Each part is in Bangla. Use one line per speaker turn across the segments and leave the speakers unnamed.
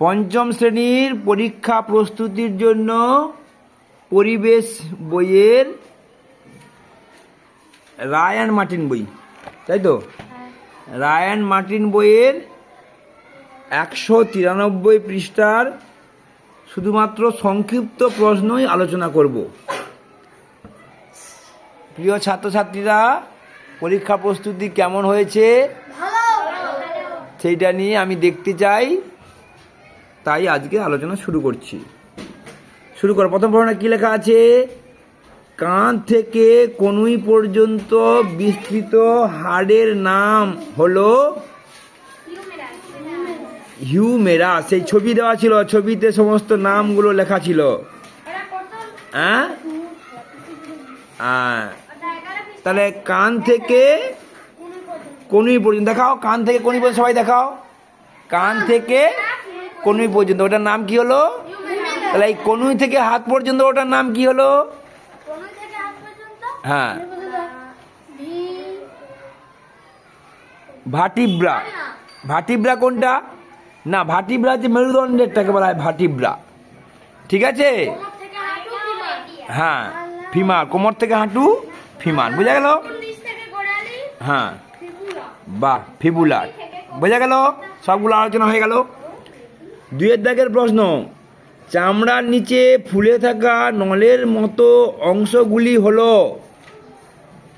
পঞ্চম শ্রেণির পরীক্ষা প্রস্তুতির জন্য পরিবেশ বইয়ের রায়ান মার্টিন বই তাই তো? রায়ান মার্টিন বইয়ের একশো তিরানব্বই পৃষ্ঠার শুধুমাত্র সংক্ষিপ্ত প্রশ্নই আলোচনা করব। প্রিয় ছাত্রছাত্রীরা পরীক্ষা প্রস্তুতি কেমন হয়েছে? সেইটা নিয়ে আমি দেখতে চাই। তাই আজকে আলোচনা শুরু করছি। শুরু কর। প্রথম প্রশ্নে কি লেখা আছে? কাঁধ থেকে কনুই পর্যন্ত বিস্তৃত হাড়ের নাম হলো হিউমেরা সেই ছবি দেওয়া ছিল, ছবিতে সমস্ত নামগুলো লেখা ছিল। হ্যাঁ? হ্যাঁ। তাহলে কান থেকে কনুই পর্যন্ত। দেখাও, কান থেকে কনুই পর্যন্ত সবাই দেখাও। কান থেকে কনুই পর্যন্ত ওটার নাম কি হলো? তাহলে এই কনুই থেকে হাত পর্যন্ত ওটার নাম কি হলো? হ্যাঁ। ভাটিব্রা। ভাটিব্রা কোনটা? না ভাটিব্রা হচ্ছে মেরুদণ্ডেরটাকে বলা হয় ভাটিব্রা। ঠিক আছে? হ্যাঁ ফিমার কোমর থেকে হাঁটু ফিমার বোঝা গেল? হ্যাঁ। বাহ ফিবুলার বোঝা গেল? সবগুলো আলোচনা হয়ে গেল। দুয়ের দাগের প্রশ্ন, চামড়ার নিচে ফুলে থাকা নলের মতো অংশগুলি হলো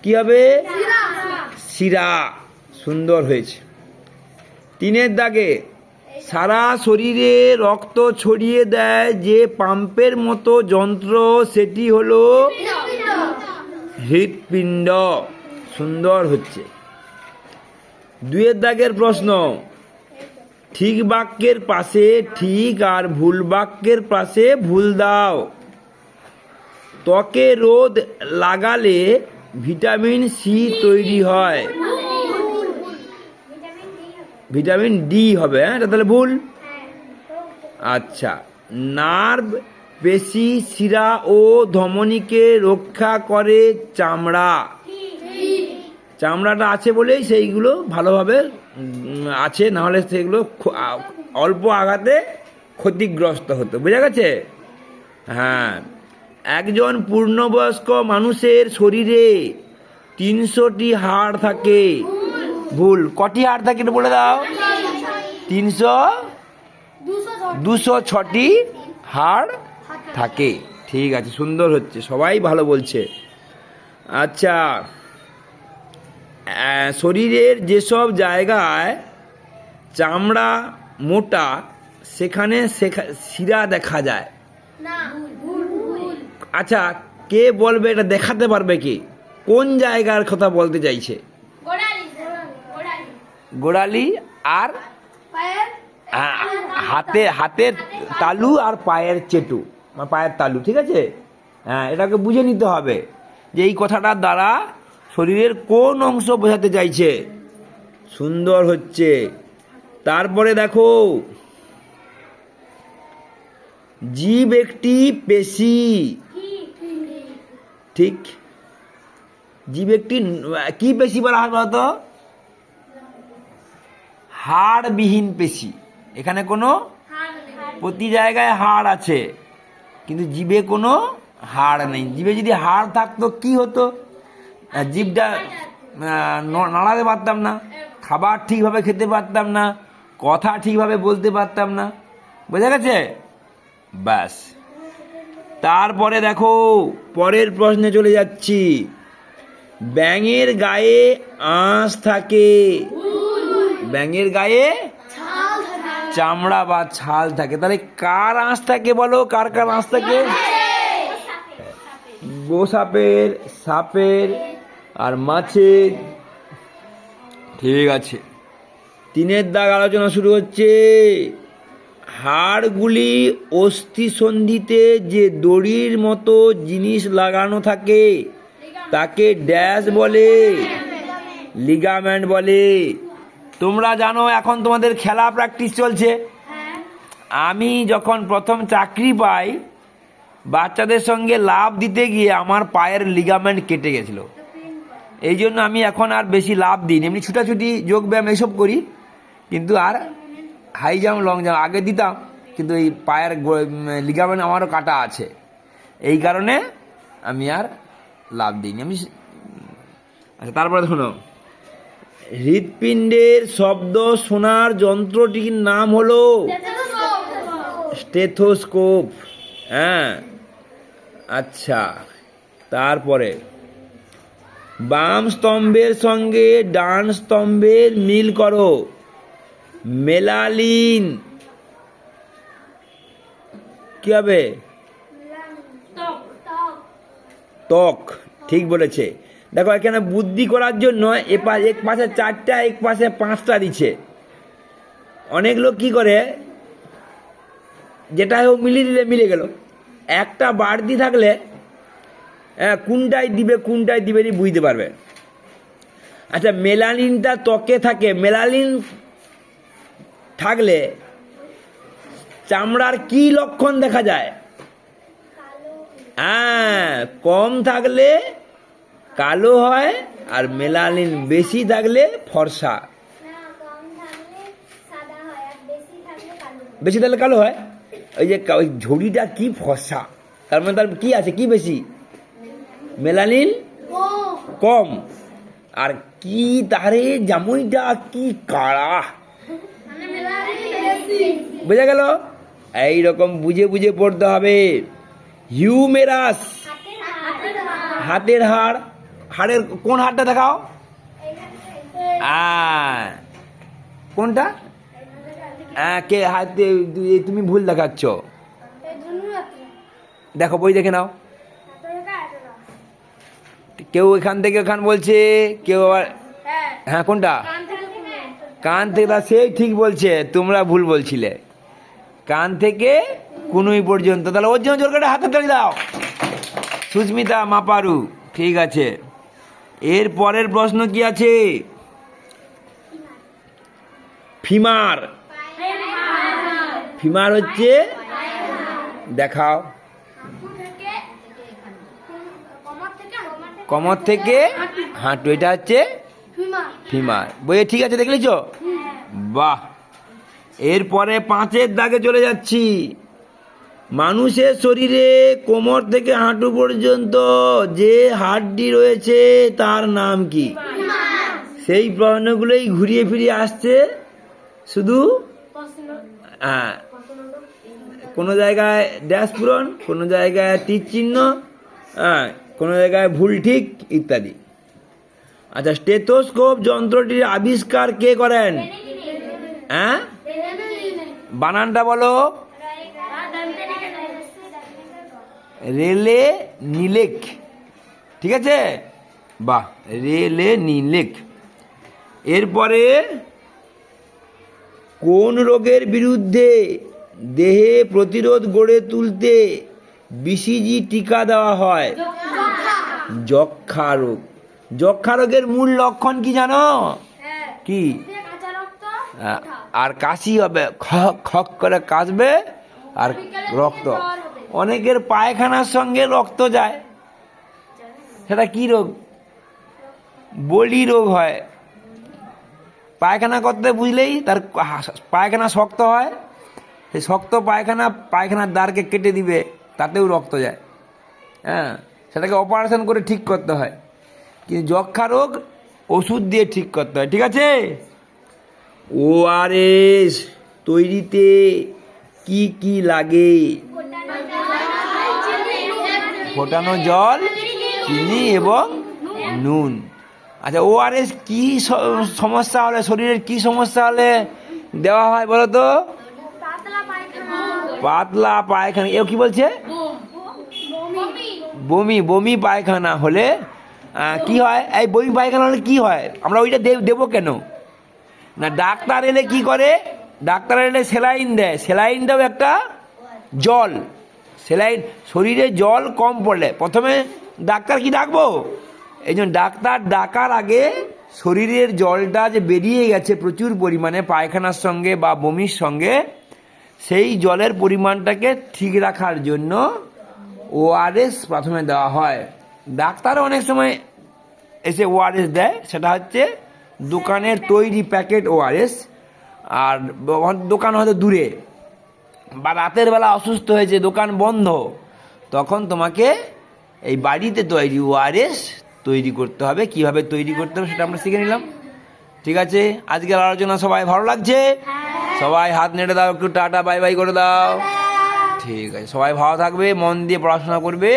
কি হবে? শিরা। সুন্দর হয়েছে। তিনের দাগে, সারা শরীরে রক্ত ছড়িয়ে দেয় যে পাম্পের মতো যন্ত্র, সেটি হলো হৃৎপিণ্ড। সুন্দর হচ্ছে। দুয়ের দাগের প্রশ্ন ঠিক বাক্যের পাশে ঠিক আর ভুল বাক্যের পাশে ভুল দাও। ত্বকে রোদ লাগালে ভিটামিন সি তৈরি হয়। ভিটামিন ডি হবে হ্যাঁ? এটা তাহলে ভুল? আচ্ছা নার্ভ পেশি শিরা ও ধমনীকে রক্ষা করে চামড়া। চামড়াটা আছে বলেই সেইগুলো ভালোভাবে আছে, নাহলে সেগুলো অল্প আঘাতে ক্ষতিগ্রস্ত হতো, বোঝা গেছে? হ্যাঁ। একজন পূর্ণবয়স্ক মানুষের শরীরে তিনশোটি হাড় থাকে। ভুল, কটি হাড় থাকে বলে দাও? তিনশো? দুশো ছটি হাড় থাকে। ঠিক আছে, সুন্দর হচ্ছে, সবাই ভালো বলছে। আচ্ছা শরীরের যেসব জায়গায় চামড়া মোটা সেখানে সেখা- শিরা দেখা যায়। আচ্ছা কে বলবে এটা দেখাতে পারবে কি? কোন জায়গার কথা বলতে চাইছে? গোড়ালি আর হ্যাঁ, হাতে হাতের তালু আর পায়ের চেটু মানে পায়ের তালু ঠিক আছে? হ্যাঁ এটাকে বুঝে নিতে হবে যে এই কথাটার দ্বারা শরীরের কোন অংশ বোঝাতে চাইছে? সুন্দর হচ্ছে। তারপরে দেখো, জীব একটি পেশি। ঠিক? জীব একটি, কি পেশি বলা হয় বলতো? হাড়বিহীন পেশি। এখানে কোনো প্রতি জায়গায় হাড় আছে, কিন্তু জীবে কোনো হাড় নেই। জীবে যদি হাড় থাকতো, কি হতো? ন- নাড়াতে পারতাম না খাবার ঠিকভাবে খেতে পারতাম না কথা ঠিকভাবে বলতে পারতাম না। বোঝা গেছে? ব্যাস। তারপরে দেখো পরের প্রশ্নে চলে যাচ্ছি। ব্যাঙের গায়ে আঁশ থাকে। ব্যাঙের গায়ে চামড়া বা ছাল থাকে। তাহলে কার আঁশ থাকে বলো? কার কার আঁশ থাকে? গোসাপের সাপের। আর মাছে ঠিক আছে। তিনের দাগ আলোচনা শুরু হচ্ছে। হাড়গুলি অস্থি সন্ধিতে যে দড়ির মতো জিনিস লাগানো থাকে তাকে ড্যাশ বলে লিগামেন্ট বলে। তোমরা জানো এখন তোমাদের খেলা প্র্যাকটিস চলছে। আমি যখন প্রথম চাকরি পাই বাচ্চাদের সঙ্গে লাভ দিতে গিয়ে আমার পায়ের লিগামেন্ট কেটে গেছিল। এই জন্য আমি এখন আর বেশি লাভ দিই এমনি ছুটাছুটি যোগব্যায়াম এইসব করি, কিন্তু আর হাই জাম্প লং জাম্প আগে দিতাম, কিন্তু এই পায়ের লিগামেন্ট আমারও কাটা আছে। এই কারণে আমি আর লাভ দিইনি। আমি আচ্ছা তারপরে শোনো হৃৎপিণ্ডের শব্দ শোনার যন্ত্রটির নাম হলো স্টেথোস্কোপ। হ্যাঁ। আচ্ছা তারপরে। বাম স্তম্ভের সঙ্গে ডান স্তম্ভের মিল করো। মেলালিন। কি হবে? ত্বক। ঠিক বলেছে। দেখো, এখানে বুদ্ধি করার জন্য এ পা- এক পাশে চারটা, এক পাশে পাঁচটা দিচ্ছে। অনেক লোক কি করে? যেটা হোক মিলিয়ে দিলে মিলে গেল। একটা বাড়তি থাকলে হ্যাঁ কোনটায় দিবে কোনটায় দিবে বুঝতে পারবে। আচ্ছা মেলানিনটা ত্বকে থাকে। মেলানিন থাকলে চামড়ার কি লক্ষণ দেখা যায়? হ্যাঁ কম থাকলে কালো হয় আর মেলালিন বেশি থাকলে ফর্সা। বেশি থাকলে কালো হয়। ওই যে ওই ঝুড়িটা কি ফর্সা? তার মানে তার কি আছে? কি বেশি? মেলানিন? কম। আর কি তারে জামুইটা কি কাড়া। বোঝা গেল? এইরকম বুঝে বুঝে পড়তে হবে। হিউমেরাস। হাতের হাড়। হাড়ের কোন হাড়টা দেখাও? কোনটা? কে? হাতে তুমি ভুল দেখাচ্ছ। দেখো বই দেখে নাও। কেউ এখান থেকে ওখান বলছে কেউ আবার হ্যাঁ। কোনটা? কান থেকে তা সেই ঠিক বলছে তোমরা ভুল বলছিলে। কান থেকে কুনুই পর্যন্ত। তাহলে ওর জন্য জোর করে হাতে তালি দাও। সুস্মিতা মাপারু ঠিক আছে। এর পরের প্রশ্ন কি আছে? ফিমার। ফিমার হচ্ছে দেখাও। কমর থেকে হাঁটু এটা হচ্ছে ফিমার বইয়ে ঠিক আছে দেখলেছ বাহ। এরপরে পাঁচের দাগে চলে যাচ্ছি। মানুষের শরীরে কোমর থেকে হাঁটু পর্যন্ত যে হাড্ডি রয়েছে তার নাম কি? সেই প্রশ্নগুলোই ঘুরিয়ে ফিরিয়ে আসছে। শুধু হ্যাঁ। কোনো জায়গায় ড্যাশ পূরণ কোনো জায়গায় তীর চিহ্ন। হ্যাঁ। কোনো জায়গায় ভুল ঠিক, ইত্যাদি। আচ্ছা স্টেথোস্কোপ যন্ত্রটির আবিষ্কার কে করেন? হ্যাঁ? বানানটা বলো। রেলে নিলেক। ঠিক আছে? বাহ, রেলে নিলেক। এরপরে, কোন রোগের বিরুদ্ধে দেহে প্রতিরোধ গড়ে তুলতে বিসিজি টিকা দেওয়া হয়? যক্ষা রোগ যক্ষা রোগের মূল লক্ষণ কি জানো? কি? আ- আর কাশি হবে খক করে কাশবে আর রক্ত। অনেকের পায়খানার সঙ্গে রক্ত যায়। সেটা কি রোগ? বলি রোগ হয়। পায়খানা করতে বুঝলেই তার পায়খানা শক্ত হয়। সেই শক্ত পায়খানা পায়খানার দ্বারকে কেটে দিবে তাতেও রক্ত যায়। হ্যাঁ। সেটাকে অপারেশন করে ঠিক করতে হয়। কিন্তু যক্ষা রোগ ওষুধ দিয়ে ঠিক করতে হয় ঠিক আছে? ওআরএস তৈরিতে কি কি লাগে? ফোটানো জল চিনি এবং নুন। আচ্ছা ওআরএস কি সমস্যা হলে শরীরের কি সমস্যা হলে দেওয়া হয় বলো তো? পাতলা পায়খানা। এও কি বলছে? বমি বমি পায়খানা হলে কি হয়? এই বমি পায়খানা হলে কি হয়? আমরা ওইটা দেবো কেন? না, ডাক্তার এলে কি করে? ডাক্তার এলে সেলাইন দেয়। সেলাইনটাও একটা জল। সেলাইন শরীরে জল কম পড়লে। প্রথমে ডাক্তার কি ডাকবো? এই জন্য ডাক্তার ডাকার আগে শরীরের জলটা যে বেরিয়ে গেছে প্রচুর পরিমাণে, পায়খানার সঙ্গে বা বমির সঙ্গে, সেই জলের পরিমাণটাকে ঠিক রাখার জন্য ওআরএস প্রথমে দেওয়া হয়। ডাক্তার অনেক সময় এসে ওআরএস দেয়। সেটা হচ্ছে দোকানের তৈরি প্যাকেট ওআরএস। আর দোকান হয়তো দূরে। বা রাতের বেলা অসুস্থ হয়েছে দোকান বন্ধ। তখন তোমাকে এই বাড়িতে তৈরি ওআরএস তৈরি করতে হবে। কীভাবে তৈরি করতে হবে সেটা আমরা শিখে নিলাম। ঠিক আছে? আজকের আলোচনা সবাই ভালো লাগছে? সবাই হাত নেড়ে দাও একটু টাটা বাই বাই করে দাও। ঠিক আছে সবাই ভালো থাকবে মন দিয়ে পড়াশোনা করবে।